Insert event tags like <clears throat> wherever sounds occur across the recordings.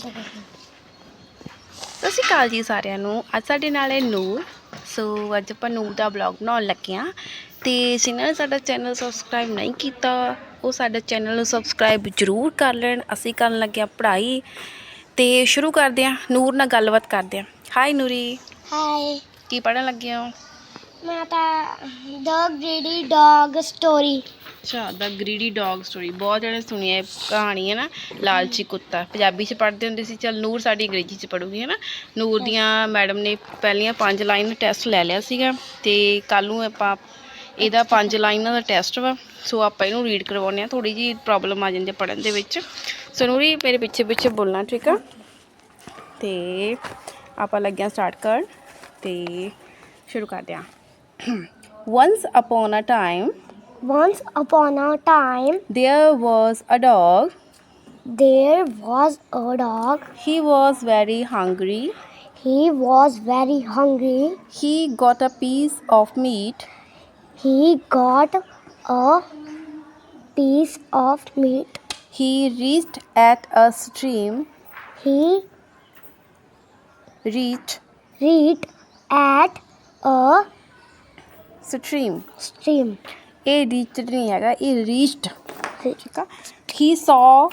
ਸਤਿ ਸ਼੍ਰੀ ਅਕਾਲ ਜੀ ਸਾਰਿਆਂ ਨੂੰ। ਅੱਜ ਸਾਡੇ ਨਾਲ ਹੈ ਨੂਰ। ਸੋ ਅੱਜ ਆਪਾਂ ਨੂਰ ਦਾ ਬਲੌਗ ਬਣਾਉਣ ਲੱਗੇ ਹਾਂ। ਤੇ ਜਿਨ੍ਹਾਂ ਨੇ ਸਾਡਾ ਚੈਨਲ ਸਬਸਕ੍ਰਾਈਬ ਨਹੀਂ ਕੀਤਾ ਉਹ ਸਾਡਾ ਚੈਨਲ ਨੂੰ ਸਬਸਕ੍ਰਾਈਬ ਜ਼ਰੂਰ ਕਰ ਲੈਣ। ਅਸੀਂ ਕਰਨ ਲੱਗੇ ਹਾਂ ਪੜ੍ਹਾਈ। ਤੇ ਸ਼ੁਰੂ ਕਰਦੇ ਹਾਂ। ਨੂਰ ਨਾਲ ਗੱਲਬਾਤ ਕਰਦੇ ਹਾਂ। ਹਾਈ ਨੂਰੀ। ਹਾਈ ਕੀ ਪੜ੍ਹਨ ਲੱਗੇ ਹੋ? ਮਾਤਾ ਤਾਂ ਦ ਗ੍ਰੀਡੀ ਡੌਗ ਸਟੋਰੀ ਅੱਛਾ ਦਾ ਗ੍ਰੀਡੀ ਡੌਗ ਸਟੋਰੀ ਬਹੁਤ ਜਣੇ ਸੁਣੀ ਹੈ ਕਹਾਣੀ, ਹੈ ਨਾ? ਲਾਲਚੀ ਕੁੱਤਾ। ਪੰਜਾਬੀ ਚ ਪੜ੍ਹਦੇ ਹੁੰਦੇ ਸੀ, ਚਲ ਨੂਰ ਸਾਡੀ ਅੰਗਰੇਜ਼ੀ ਚ ਪੜੂਗੀ ਹੈ ਨਾ? ਨੂਰ ਦੀਆਂ ਮੈਡਮ ਨੇ ਪਹਿਲੀਆਂ ਪੰਜ ਲਾਈਨ ਟੈਸਟ ਲੈ ਲਿਆ ਸੀਗਾ ਤੇ ਕੱਲ ਨੂੰ ਆਪਾਂ ਇਹਦਾ ਪੰਜ ਲਾਈਨਾਂ ਦਾ ਟੈਸਟ ਵਾ, ਸੋ ਆਪਾਂ ਇਹਨੂੰ ਰੀਡ ਕਰਵਾਉਂਦੇ ਆ ਥੋੜੀ ਜੀ ਪ੍ਰੋਬਲਮ ਆ ਜਾਂਦੀ ਪੜਨ ਦੇ ਵਿੱਚ। ਸੋ ਨੂਰੀ, ਮੇਰੇ ਪਿੱਛੇ ਪਿੱਛੇ ਬੋਲਣਾ, ਠੀਕ ਆ? ਤੇ ਆਪਾਂ ਲੱਗਿਆ ਸਟਾਰਟ ਕਰਨ ਤੇ ਸ਼ੁਰੂ ਕਰਦੇ ਆ <clears throat> once upon a time Once upon a time, There was a dog. there was a dog. He was very hungry. He was very hungry. He got a piece of meat. He got a piece of meat. He reached at a stream. He Reached reached stream. stream. ਇਹ reached ਨਹੀਂ ਹੈਗਾ ਇਹ reached He, ਠੀਕ ਆ He saw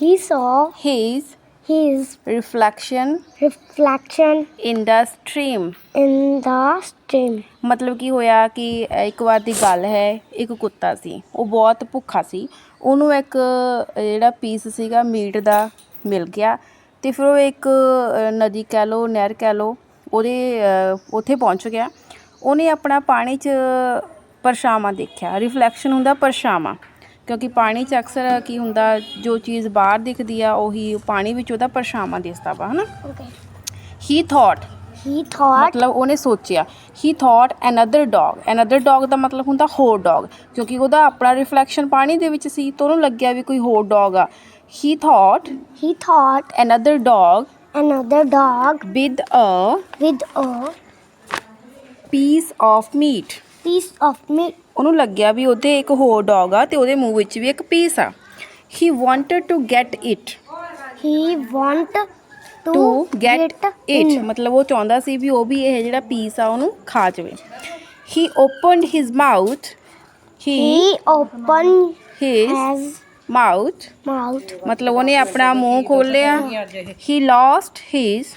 he saw his his reflection reflection in the stream. in the stream. ਮਤਲਬ ਕੀ ਹੋਇਆ ਕਿ ਇੱਕ ਵਾਰ ਦੀ ਗੱਲ ਹੈ ਇੱਕ ਕੁੱਤਾ ਸੀ ਉਹ ਬਹੁਤ ਭੁੱਖਾ ਸੀ ਉਹਨੂੰ ਇੱਕ ਜਿਹੜਾ ਪੀਸ ਸੀਗਾ ਮੀਟ ਦਾ ਮਿਲ ਗਿਆ ਤੇ ਫਿਰ ਉਹ ਇੱਕ ਨਦੀ ਕਹਿ ਲਓ ਨਹਿਰ ਕਹਿ ਲਓ ਉਹਦੇ ਉੱਥੇ ਪਹੁੰਚ ਗਿਆ ਉਹਨੇ ਆਪਣਾ ਪਾਣੀ 'ਚ ਪਰਛਾਵਾਂ ਦੇਖਿਆ। ਰਿਫਲੈਕਸ਼ਨ ਹੁੰਦਾ ਪਰਛਾਵਾਂ। ਕਿਉਂਕਿ ਪਾਣੀ 'ਚ ਅਕਸਰ ਕੀ ਹੁੰਦਾ ਜੋ ਚੀਜ਼ ਬਾਹਰ ਦਿਖਦੀ ਆ ਉਹੀ ਪਾਣੀ ਵਿੱਚ ਉਹਦਾ ਪਰਛਾਵਾਂ ਦਿਸਦਾ ਵਾ ਹਨਾ. ਹੀ ਥੋਟ He thought ਮਤਲਬ ਉਹਨੇ ਸੋਚਿਆ। He thought another dog another dog ਦਾ ਮਤਲਬ ਹੁੰਦਾ ਹੋਰ ਡੌਗ ਕਿਉਂਕਿ ਉਹਦਾ ਆਪਣਾ ਰਿਫਲੈਕਸ਼ਨ ਪਾਣੀ ਦੇ ਵਿੱਚ ਸੀ ਤਾਂ ਉਹਨੂੰ ਲੱਗਿਆ ਵੀ ਕੋਈ ਹੋਰ ਡੌਗ ਆ। He thought he thought another dog another dog with a with a piece of meat piece of meat. ਉਹਨੂੰ ਲੱਗਿਆ ਵੀ ਉਹਦੇ ਇੱਕ ਹੋਰ ਡੌਗ ਆ ਤੇ ਉਹਦੇ ਮੂੰਹ ਵਿੱਚ ਵੀ ਇੱਕ ਪੀਸ ਆ। He wanted to get it He want to, to get it. ਮਤਲਬ ਉਹ ਚਾਹੁੰਦਾ ਸੀ ਵੀ ਉਹ ਵੀ ਇਹ ਜਿਹੜਾ ਪੀਸ ਆ ਉਹਨੂੰ ਖਾ ਜਾਵੇ। He opened his mouth he He opened his his mouth mouth. ਮਤਲਬ ਉਹਨੇ ਆਪਣਾ ਮੂੰਹ ਖੋਲਿਆ he lost his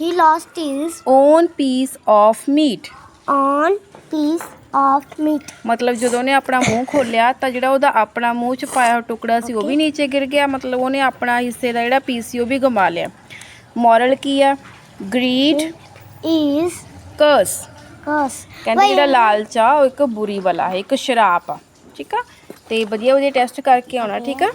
He lost his own piece of meat own piece of meat. ਮਤਲਬ ਜਦੋਂ ਉਹਨੇ ਆਪਣਾ ਮੂੰਹ ਖੋਲਿਆ ਤਾਂ ਜਿਹੜਾ ਉਹਦਾ ਆਪਣਾ ਮੂੰਹ ਚ ਪਾਇਆ ਹੋਇਆ ਟੁਕੜਾ ਸੀ ਉਹ ਵੀ ਨੀਚੇ ਗਿਰ ਗਿਆ। ਮਤਲਬ ਉਹਨੇ ਆਪਣਾ ਹਿੱਸੇ ਦਾ ਜਿਹੜਾ ਪੀਸ ਸੀ ਉਹ ਵੀ ਗਵਾ ਲਿਆ। ਮੋਰਲ ਕੀ ਆ? Greed Is curse curse. ਕਹਿੰਦੇ ਜਿਹੜਾ ਲਾਲਚ ਆ ਉਹ ਇੱਕ ਬੁਰੀ ਵਾਲਾ ਹੈ ਇੱਕ ਸ਼ਰਾਪ ਆ। ਠੀਕ ਆ? ਤੇ ਵਧੀਆ ਵਧੀਆ ਟੈਸਟ ਕਰਕੇ ਆਉਣਾ ਠੀਕ ਆ.